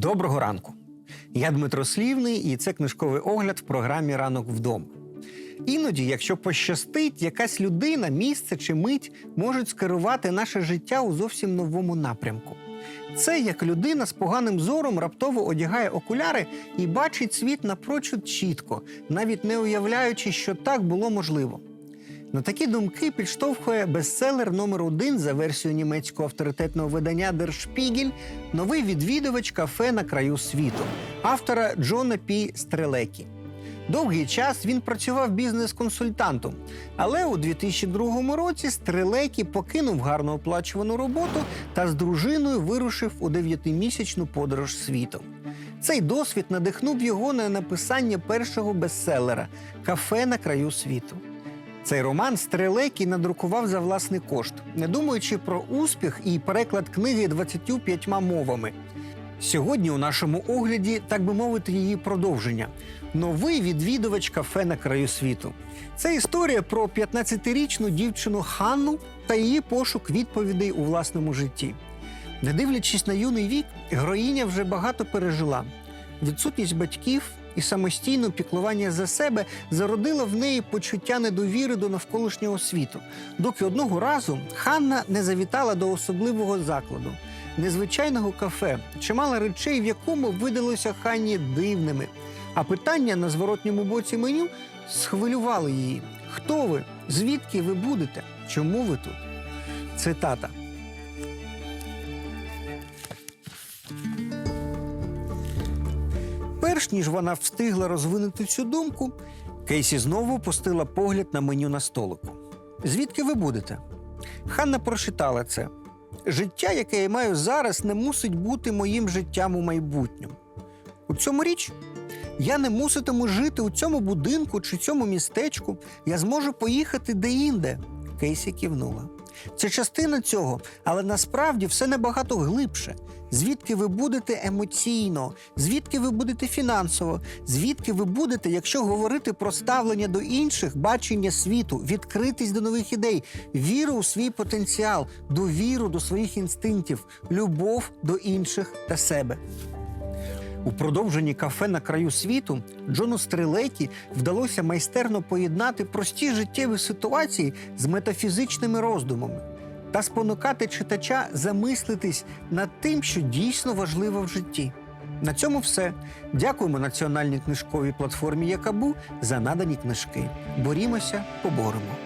Доброго ранку. Я Дмитро Слівний, і це книжковий огляд в програмі Ранок вдома. Іноді, якщо пощастить, якась людина, місце чи мить можуть скерувати наше життя у зовсім новому напрямку. Це як людина з поганим зором раптово одягає окуляри і бачить світ напрочуд чітко, навіть не уявляючи, що так було можливо. На такі думки підштовхує бестселер номер один за версією німецького авторитетного видання Der Spiegel новий відвідувач кафе на краю світу автора Джона Пі Стрелекі. Довгий час він працював бізнес-консультантом, але у 2002 році Стрелекі покинув гарно оплачувану роботу та з дружиною вирушив у дев'ятимісячну подорож світом. Цей досвід надихнув його на написання першого бестселера Кафе на краю світу. Цей роман Стрелекі надрукував за власний кошт, не думаючи про успіх і переклад книги 25 мовами. Сьогодні у нашому огляді, так би мовити, її продовження. Новий відвідувач кафе на краю світу. Це історія про 15-річну дівчину Ханну та її пошук відповідей у власному житті. Не дивлячись на юний вік, героїня вже багато пережила. Відсутність батьків і самостійне піклування за себе зародило в неї почуття недовіри до навколишнього світу, доки одного разу Ханна не завітала до особливого закладу, незвичайного кафе, чимало речей, в якому видалося Ханні дивними. А питання на зворотньому боці меню схвилювали її: хто ви? Звідки ви будете? Чому ви тут? Цитата. Перш ніж вона встигла розвинути цю думку, Кейсі знову пустила погляд на меню на столику. Звідки ви будете? Ханна прочитала це. Життя, яке я маю зараз, не мусить бути моїм життям у майбутньому. У цьому річ я не муситиму жити у цьому будинку чи цьому містечку. Я зможу поїхати де-інде. Кейсі кивнула. Це частина цього, але насправді все набагато глибше. Звідки ви будете емоційно, звідки ви будете фінансово, звідки ви будете, якщо говорити про ставлення до інших, бачення світу, відкритість до нових ідей, віру у свій потенціал, довіру до своїх інстинктів, любов до інших та себе. У продовженні кафе на краю світу Джону Стрелекі вдалося майстерно поєднати прості життєві ситуації з метафізичними роздумами та спонукати читача замислитись над тим, що дійсно важливо в житті. На цьому все. Дякуємо національній книжковій платформі Якабу за надані книжки. Борімося, поборемо.